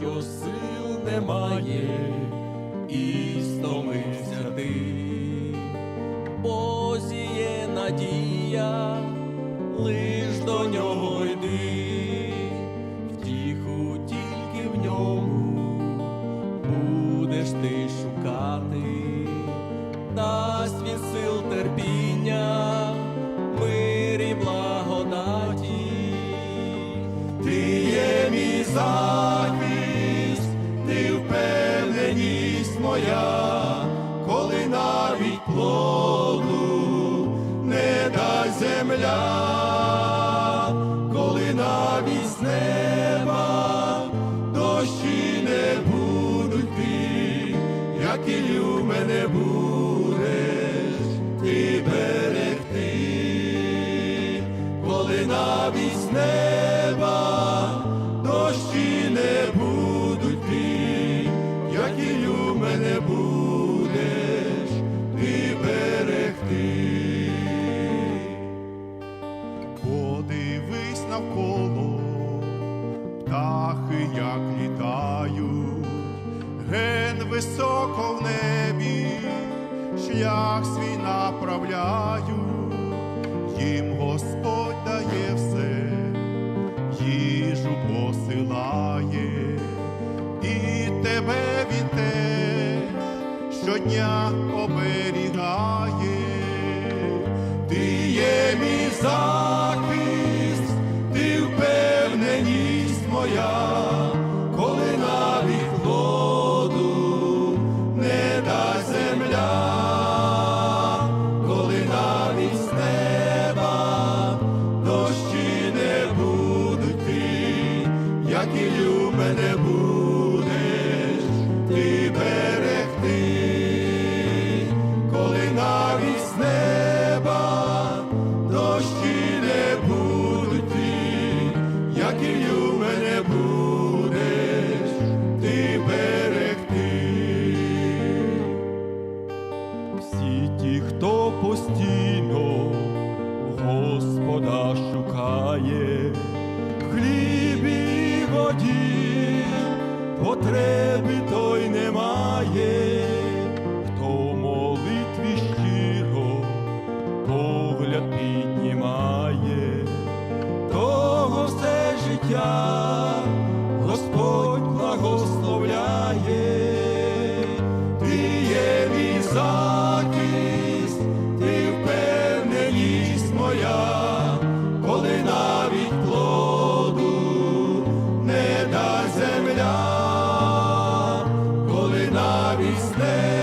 що сил немає, і стомився ти, Бозіє надія, лиш до нього йди, втіху тільки в ньому будеш ти шукати, дасть він сил терпіння, моя, коли навіть плоду не дасть земля, коли навіть з неба дощі не будуть ти, як і у мене будеш ти берегти. Коли навіть з неба дощі не будуть мене будеш ти берегти. Подивись навколо, птахи як літають, ген високо в небі, шлях свій направляють, їм Господь щодня оберігає. Ти є мій захист, постійно Господа шукає, в хлібі і воді потреби той немає, хто молитві щиро погляд піднімає, того все життя Deus. Né?